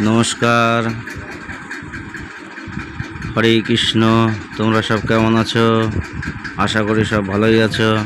নমস্কার। হরে কৃষ্ণ, তোমরা সব কেমন আছো? আশা করি সব ভালোই আছো।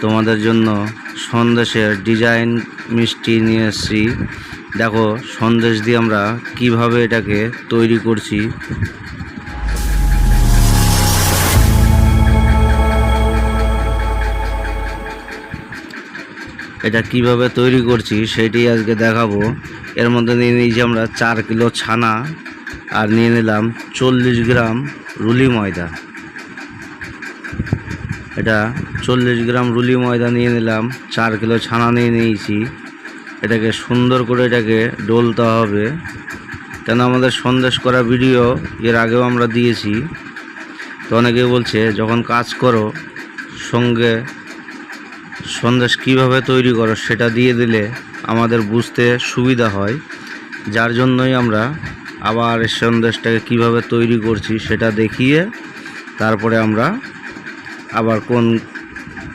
তোমাদের জন্য সন্দেশের ডিজাইন মিষ্টি নিয়ে এসেছি। দেখো, সন্দেশ দিয়ে আমরা কীভাবে এটাকে তৈরি করছি এটা কীভাবে তৈরি করছি সেটি আজকে দেখাবো। এর মধ্যে নিয়ে নিয়েছি আমরা চার কিলো ছানা আর নিয়ে নিলাম চল্লিশ গ্রাম রুলি ময়দা। এটা চল্লিশ গ্রাম রুলি ময়দা নিয়ে নিলাম, চার কিলো ছানা নিয়ে নিয়েছি। এটাকে সুন্দর করে এটাকে ডলতে হবে। কেন আমাদের সন্দেশ করা ভিডিও এর আগেও আমরা দিয়েছি। তো অনেকে বলছে, যখন কাজ করো, সঙ্গে সন্দেশ কীভাবে তৈরি করো সেটা দিয়ে দিলে আমাদের বুঝতে সুবিধা হয়। যার জন্যই আমরা আবার সন্দেশটাকে কীভাবে তৈরি করছি সেটা দেখিয়ে তারপরে আমরা আবার কোন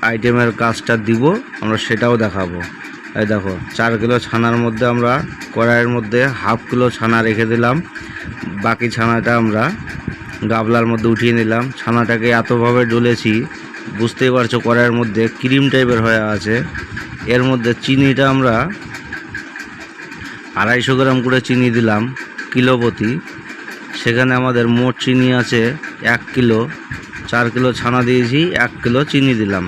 আইটেমের কাজটা দিব আমরা সেটাও দেখাবো। এই দেখো, চার কিলো ছানার মধ্যে আমরা কড়াইয়ের মধ্যে হাফ কিলো ছানা রেখে দিলাম। বাকি ছানাটা আমরা গাবলার মধ্যে উঠিয়ে নিলাম। ছানাটাকে এতভাবে ডলেছি বুঝতেই পারছ কড়াইয়ের মধ্যে ক্রিম টাইপের হয়ে আছে। এর মধ্যে চিনিটা আমরা আড়াইশো গ্রাম করে চিনি দিলাম, কিলো প্রতি। সেখানে আমাদের মোট চিনি আছে এক কিলো, চার কিলো ছানা দিয়েছি, এক কিলো চিনি দিলাম।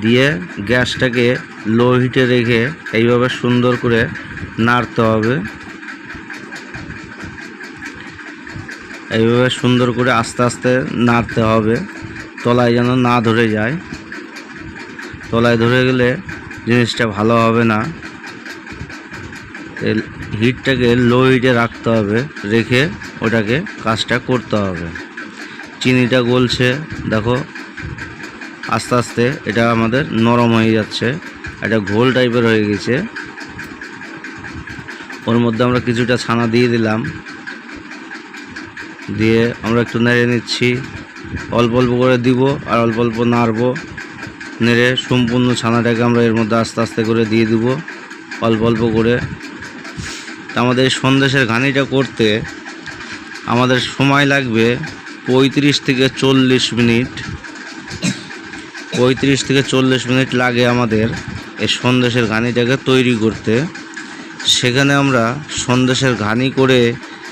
দিয়ে গ্যাসটাকে লো হিটে রেখে এইভাবে সুন্দর করে নাড়তে হবে। এইভাবে সুন্দর করে আস্তে আস্তে নাড়তে হবে। তলায় যেন না ধরে যায়। তলায় ধরে গেলে জিনিসটা ভালো হবে না। হিটটাকে লো হিটে রাখতে হবে, রেখে ওটাকে কাজটা করতে হবে। চিনিটা গলছে, দেখো, আস্তে আস্তে এটা আমাদের নরম হয়ে যাচ্ছে এটা ঘোল টাইপের হয়ে গেছে। ওর মধ্যে আমরা কিছুটা ছানা দিয়ে দিলাম। দিয়ে আমরা একটু নেড়ে নিচ্ছি। অল্প অল্প করে দিব আর অল্প অল্প নাড়বো। নেড়ে সম্পূর্ণ ছানাটাকে আমরা এর মধ্যে আস্তে আস্তে করে দিয়ে দিব, অল্প অল্প করে। আমাদের সন্দেশের ঘানিটা করতে আমাদের সময় লাগবে পঁয়ত্রিশ থেকে চল্লিশ মিনিট। পঁয়ত্রিশ থেকে চল্লিশ মিনিট লাগে আমাদের এই সন্দেশের ঘানিটাকে তৈরি করতে। সেখানে আমরা সন্দেশের ঘানি করে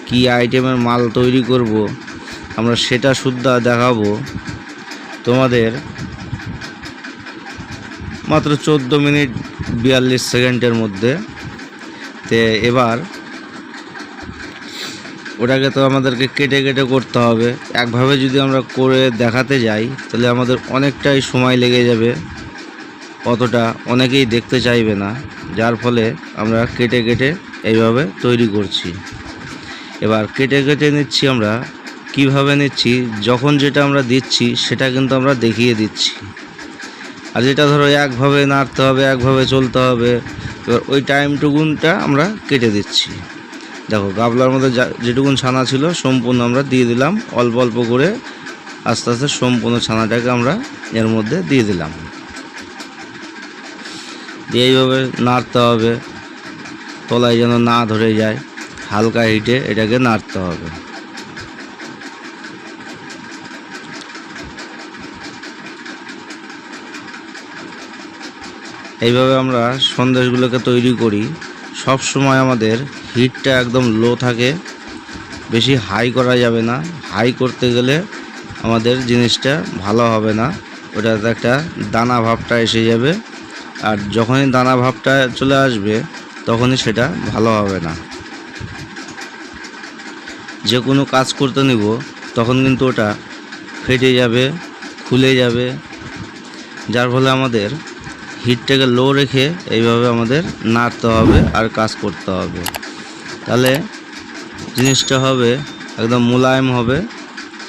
কি আইটেমের মাল তৈরি করব আমরা সেটা সুদ্ধা দেখাবো তোমাদের। মাত্র চোদ্দ মিনিট বিয়াল্লিশ সেকেন্ডের মধ্যে। তে এবার ওটাকে তো আমাদেরকে কেটে কেটে করতে হবে। একভাবে যদি আমরা করে দেখাতে যাই, তাহলে আমাদের অনেকটাই সময় লেগে যাবে। অতটা অনেকেই দেখতে চাইবে না, যার ফলে আমরা কেটে কেটে এইভাবে তৈরি করছি। এবার কেটে কেটে নিচ্ছি আমরা কীভাবে নিচ্ছি, যখন যেটা আমরা দিচ্ছি, সেটা কিন্তু আমরা দেখিয়ে দিচ্ছি। আর যেটা ধরো একভাবে নাড়তে হবে, একভাবে চলতে হবে, এবার ওই টাইমটুকুনটা আমরা কেটে দিচ্ছি। দেখো, গাবলার মধ্যে যেটুকুন ছানা ছিল, সম্পূর্ণ আমরা দিয়ে দিলাম। অল্প অল্প করে আস্তে আস্তে সম্পূর্ণ ছানাটাকে আমরা এর মধ্যে দিয়ে দিলাম। দিয়ে এইভাবে নাড়তে হবে। তলায় যেন না ধরে যায়, হালকা হিটে এটাকে নাড়তে হবে। এইভাবে আমরা সন্দেশগুলোকে তৈরি করি। সব সময় আমাদের হিটটা একদম লো থাকে। বেশি হাই করা যাবে না। হাই করতে গেলে আমাদের জিনিসটা ভালো হবে না। ওটাতে একটা দানা ভাবটা এসে যাবে। আর যখনই দানা ভাবটা চলে আসবে, তখনই সেটা ভালো হবে না। যে কোনো কাজ করতে নিব, তখন কিন্তু ওটা ফেটে যাবে, খুলে যাবে। যার ফলে আমাদের হিটটাকে লো রেখে এইভাবে আমাদের নাড়তে হবে আর কাজ করতে হবে। তাহলে জিনিসটা হবে, একদম মোলায়েম হবে,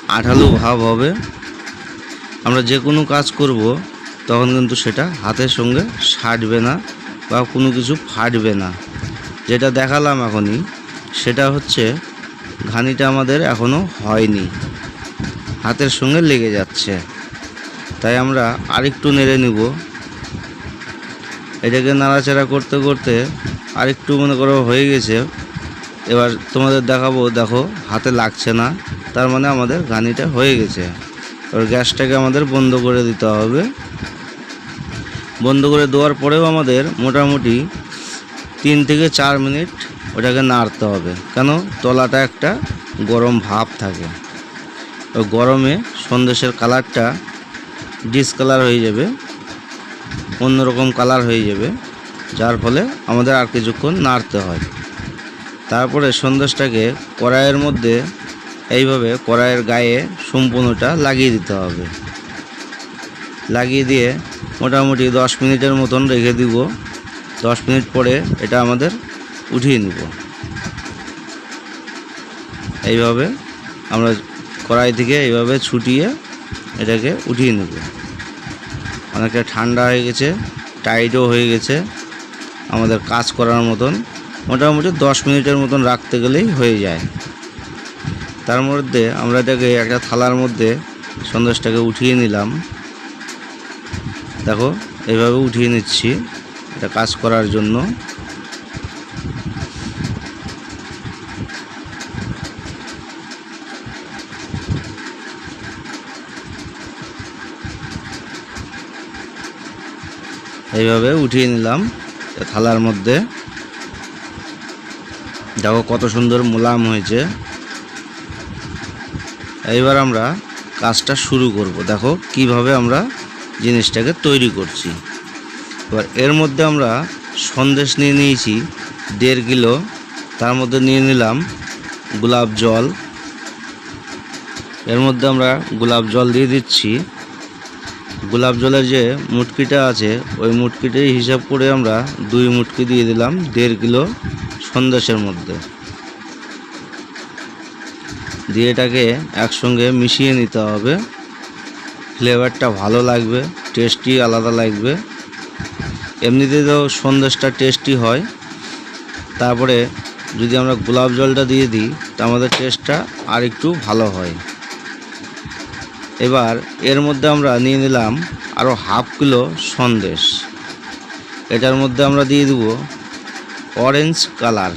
আঠালো ভাব হবে। আমরা যে কোনো কাজ করব, তখন কিন্তু সেটা হাতের সঙ্গে সাটবে না বা কোনো কিছু ফাটবে না। যেটা দেখালাম এখনই, সেটা হচ্ছে ঘানিটা আমাদের এখনও হয়নি, হাতের সঙ্গে লেগে যাচ্ছে। তাই আমরা আরেকটু নেড়ে নিব। এটাকে নাড়াচাড়া করতে করতে আরেকটু মনে করো হয়ে গেছে। এবার তোমাদের দেখাবো, দেখো, হাতে লাগছে না, তার মানে আমাদের ঘানিটা হয়ে গেছে। এবার গ্যাসটাকে আমাদের বন্ধ করে দিতে হবে। বন্ধ করে দেওয়ার পরেও আমাদের মোটামুটি তিন থেকে চার মিনিট ওটাকে নাড়তে হবে। কেন? তলাটা একটা গরম ভাব থাকে। গরমে সন্দেশের কালারটা ডিসকালার হয়ে যাবে। অন্যরকম কালার হয়ে যাবে, যার ফলে আমাদের আর কিছুক্ষণ নাড়তে হয়। তারপরে সন্দেশটাকে কড়াইয়ের মধ্যে এইভাবে কড়াইয়ের গায়ে সম্পূর্ণটা লাগিয়ে দিতে হবে। লাগিয়ে দিয়ে মোটামুটি দশ মিনিটের মতন রেখে দিব। দশ মিনিট পরে এটা আমাদের উঠিয়ে নিব। এইভাবে আমরা কড়াই থেকে এইভাবে ছুটিয়ে এটাকে উঠিয়ে নেব। অনেকটা ঠান্ডা হয়ে গেছে টাইটও হয়ে গেছে, আমাদের কাজ করার মতন। মোটামুটি দশ মিনিটের মতন রাখতে গেলেই হয়ে যায়। তার মধ্যে আমরা এটাকে একটা থালার মধ্যে সন্দেশটাকে উঠিয়ে নিলাম। দেখো এইভাবে উঠিয়ে নিচ্ছি, এটা কাজ করার জন্য। এইভাবে উঠিয়ে নিলাম থালার মধ্যে। দেখো কত সুন্দর মোলাম হয়েছে। এইবার আমরা কাজটা শুরু করব। দেখো কীভাবে আমরা জিনিসটাকে তৈরি করছি। এবার এর মধ্যে আমরা সন্দেশ নিয়ে নিয়েছি, দেড় কিলো। তার মধ্যে নিয়ে নিলাম গোলাপ জল। এর মধ্যে আমরা গোলাপ জল দিয়ে দিচ্ছি। গোলাপ জলের যে মুটকিটা আছে, ওই মুটকিটাই হিসাব করে আমরা দুই মুটকি দিয়ে দিলাম দেড় কিলো সন্দেশের মধ্যে। দিয়ে এটাকে একসঙ্গে মিশিয়ে নিতে হবে। ফ্লেভারটা ভালো লাগবে, টেস্টি আলাদা লাগবে। এমনিতে তো সন্দেশটা টেস্টি হয়। তারপরে যদি আমরা গোলাপ জলটা দিয়ে দিই, তা আমাদের টেস্টটা আর একটু ভালো হয়। এবার এর মধ্যে আমরা নিয়ে নিলাম আরও হাফ কিলো সন্দেশ। এটার মধ্যে আমরা দিয়ে দেব অরেঞ্জ কালার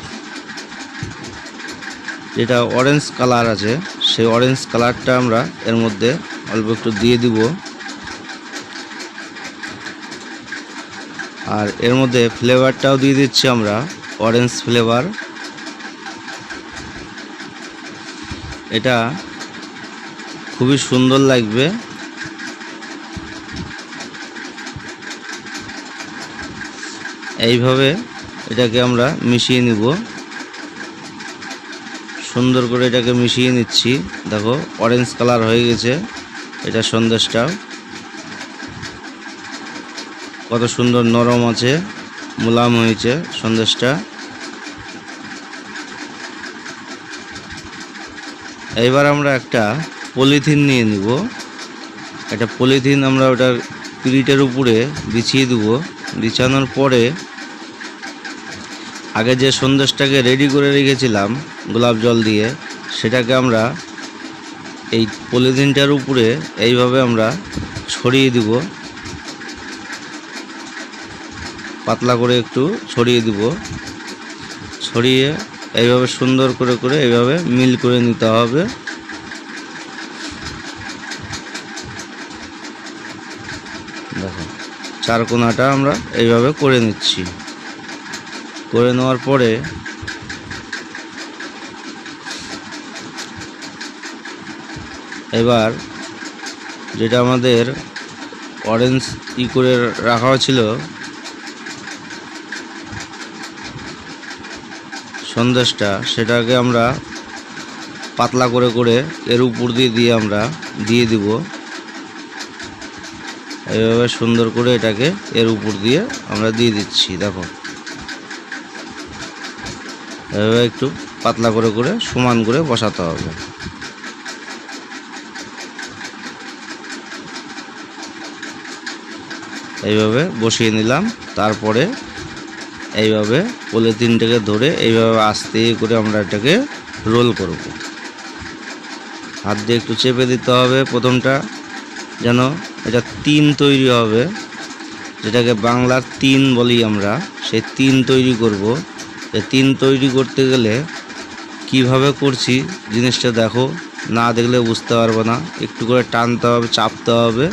যেটা অরেঞ্জ কালার আছে, সেই অরেঞ্জ কালারটা আমরা এর মধ্যে অল্প একটু দিয়ে দিব। আর এর মধ্যে ফ্লেভারটাও দিয়ে দিচ্ছি আমরা অরেঞ্জ ফ্লেভার এটা খুবই সুন্দর লাগবে। এইভাবে এটাকে আমরা মিশিয়ে নিব। সুন্দর করে এটাকে মিশিয়ে নিচ্ছি। দেখো অরেঞ্জ কালার হয়ে গেছে এটা সন্দেশটা। কত সুন্দর নরম আছে মোলাম হয়েছে সন্দেশটা। এইবার আমরা একটা পলিথিন নিয়ে নিব। একটা পলিথিন আমরা ওটার পিরিটের উপরে বিছিয়ে দেব। বিছানোর পরে আগে যে সন্দেশটাকে রেডি করে রেখেছিলাম গোলাপ জল দিয়ে, সেটাকে আমরা এই পলিথিনটার উপরে এইভাবে আমরা ছড়িয়ে দিব। পাতলা করে একটু ছড়িয়ে দিব। ছড়িয়ে এইভাবে সুন্দর করে করে এইভাবে মিল করে নিতে হবে। চার কোনাটা আমরা এইভাবে করে নিচ্ছি। করে নেওয়ার পরে এবার যেটা আমাদের অরেঞ্জ ই করে রাখা ছিল সন্দেশটা, সেটাকে আমরা পাতলা করে করে এর উপর দিয়ে দিয়ে আমরা দিয়ে দিব। এইভাবে সুন্দর করে এটাকে এর উপর দিয়ে আমরা দিয়ে দিচ্ছি, দেখো। এভাবে একটু পাতলা করে করে সমান করে বসাতে হবে। এইভাবে বসিয়ে নিলাম, তারপরে এইভাবে পলিথিনটাকে ধরে এইভাবে আস্তে করে আমরা এটাকে রোল করব। হাত দিয়ে একটু চেপে দিতে হবে প্রথমটা। যেন এটা তিন তৈরি হবে, যেটাকে বাংলার তিন বলি আমরা, সেই তিন তৈরি করব। তিন তৈরি করতে গেলে কীভাবে করছি জিনিসটা দেখো, না দেখলে বুঝতে পারবে না। একটু করে টানতে হবে, চাপতে হবে,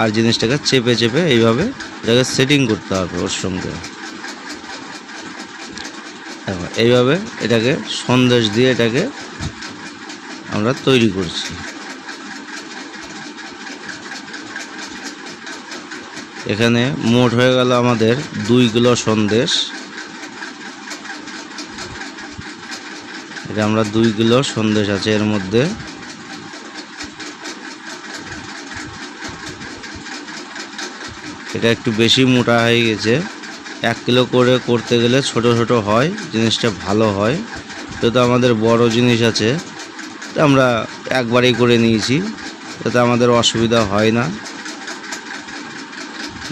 আর জিনিসটাকে চেপে চেপে এইভাবে এটাকে সেটিং করতে হবে ওর সঙ্গে। এইভাবে এটাকে সন্দেশ দিয়ে এটাকে আমরা তৈরি করছি। এখানে মোট হয়ে গেল আমাদের দুই কিলো সন্দেশ। এটা আমরা দুই কিলো সন্দেশ আছে এর মধ্যে। এটা একটু বেশি মোটা হয়ে গেছে। এক কিলো করে করতে গেলে ছোট ছোট হয়, জিনিসটা ভালো হয়। যেহেতু আমাদের বড় জিনিস আছে আমরা একবারেই করে নিয়েছি। যাতে আমাদের অসুবিধা হয় না।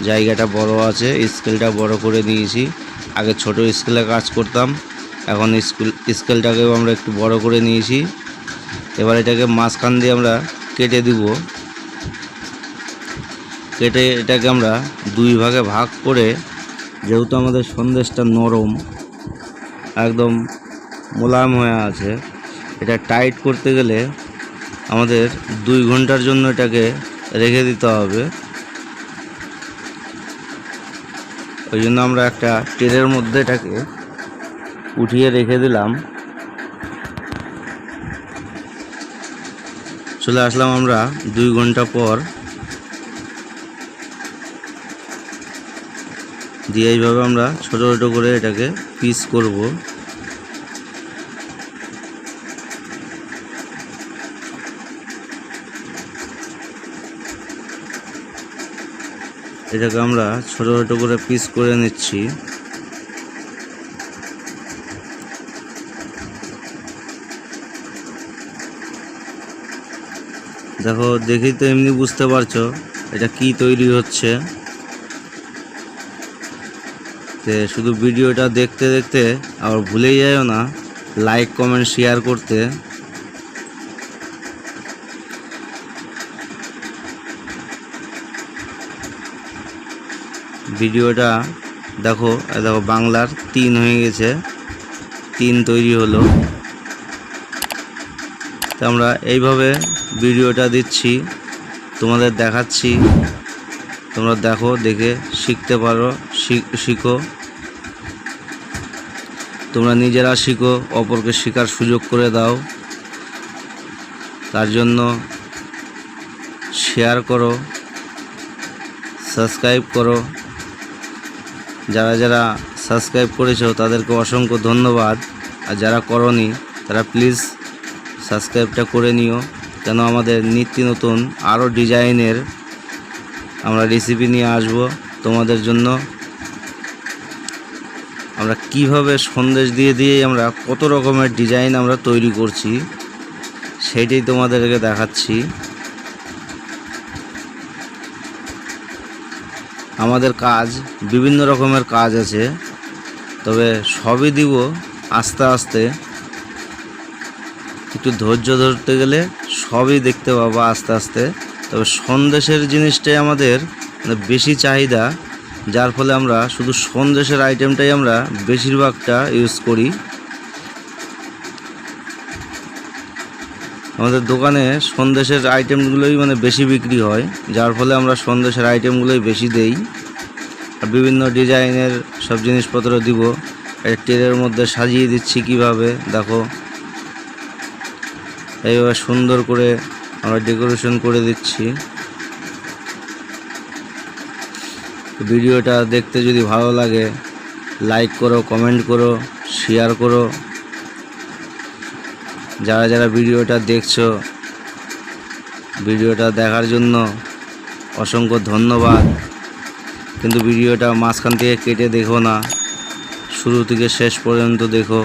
জায়গাটা বড় আছে, স্কেলটা বড় করে নিয়েছি আগে ছোট স্কেলে কাজ করতাম, এখন স্কুল, স্কেলটাকেও আমরা একটু বড় করে নিয়েছি। এবার এটাকে মাঝখান দিয়ে আমরা কেটে দিব। কেটে এটাকে আমরা দুই ভাগে ভাগ করে, যেহেতু আমাদের সন্দেশটা নরম, একদম মোলায়েম হয়ে আছে, এটা টাইট করতে গেলে আমাদের দুই ঘণ্টার জন্য এটাকে রেখে দিতে হবে। ওই জন্য আমরা একটা টেরের মধ্যে এটাকে উঠিয়ে রেখে দিলাম। চলে আসলাম আমরা দুই ঘণ্টা পর। দিয়ে এইভাবে আমরা ছোটো ছোটো করে এটাকে পিস করব। এটাকে আমরা ছোট ছোট করে পিস করে নিচ্ছি। দেখো, দেখেই তো এমনি বুঝতে পারছ এটা কি তৈরি হচ্ছে। শুধু ভিডিওটা দেখতে দেখতে আবার ভুলেই যায়ও না লাইক কমেন্ট শেয়ার করতে। ভিডিওটা দেখো দেখো বাংলার তিন হয়ে গেছে, তিন তৈরি হলো। তো আমরা এইভাবে ভিডিওটা দিচ্ছি, তোমাদের দেখাচ্ছি, তোমরা দেখো, দেখে শিখতে পারো শিখ- তোমরা নিজেরা শিখো, অপরকে শেখার সুযোগ করে দাও। তার জন্য শেয়ার করো সাবস্ক্রাইব করো। যারা যারা সাবস্ক্রাইব করেছ, তাদেরকে অসংখ্য ধন্যবাদ। আর যারা করনি, তারা প্লিজ সাবস্ক্রাইবটা করে নিও, কেন আমাদের নিত্য নতুন আরও ডিজাইনের আমরা রেসিপি নিয়ে আসব তোমাদের জন্য। আমরা কীভাবে সন্দেশ দিয়ে দিয়ে আমরা কত রকমের ডিজাইন আমরা তৈরি করছি সেইটাই তোমাদেরকে দেখাচ্ছি। আমাদের কাজ, বিভিন্ন রকমের কাজ আছে। তবে সবই দিব আস্তে আস্তে। একটু ধৈর্য ধরতে গেলে সবই দেখতে পাবো আস্তে আস্তে। তবে সন্দেশের জিনিসটাই আমাদের মানে বেশি চাহিদা, যার ফলে আমরা শুধু সন্দেশের আইটেমটাই আমরা বেশিরভাগটা ইউজ করি। আমাদের দোকানে সন্দেশের আইটেমগুলোই মানে বেশি বিক্রি হয়। যার ফলে আমরা সন্দেশের আইটেমগুলোই বেশি দেই। আর বিভিন্ন ডিজাইনের সব জিনিসপত্র দিব। ট্রেনের মধ্যে সাজিয়ে দিচ্ছি কীভাবে, দেখো। এইভাবে সুন্দর করে আমরা ডেকোরেশন করে দিচ্ছি। ভিডিওটা দেখতে যদি ভালো লাগে লাইক করো কমেন্ট করো শেয়ার করো। যারা যারা ভিডিওটা দেখছ, ভিডিওটা দেখার জন্য অসংখ্য ধন্যবাদ। কিন্তু ভিডিওটা মাঝখান থেকে কেটে দেখো না, শুরু থেকে শেষ পর্যন্ত দেখো।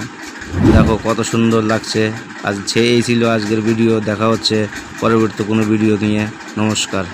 দেখো কত সুন্দর লাগছে। আজ এই ছিল আজকের ভিডিও, দেখা হচ্ছে পরবর্তী কোনো ভিডিও নিয়ে। নমস্কার।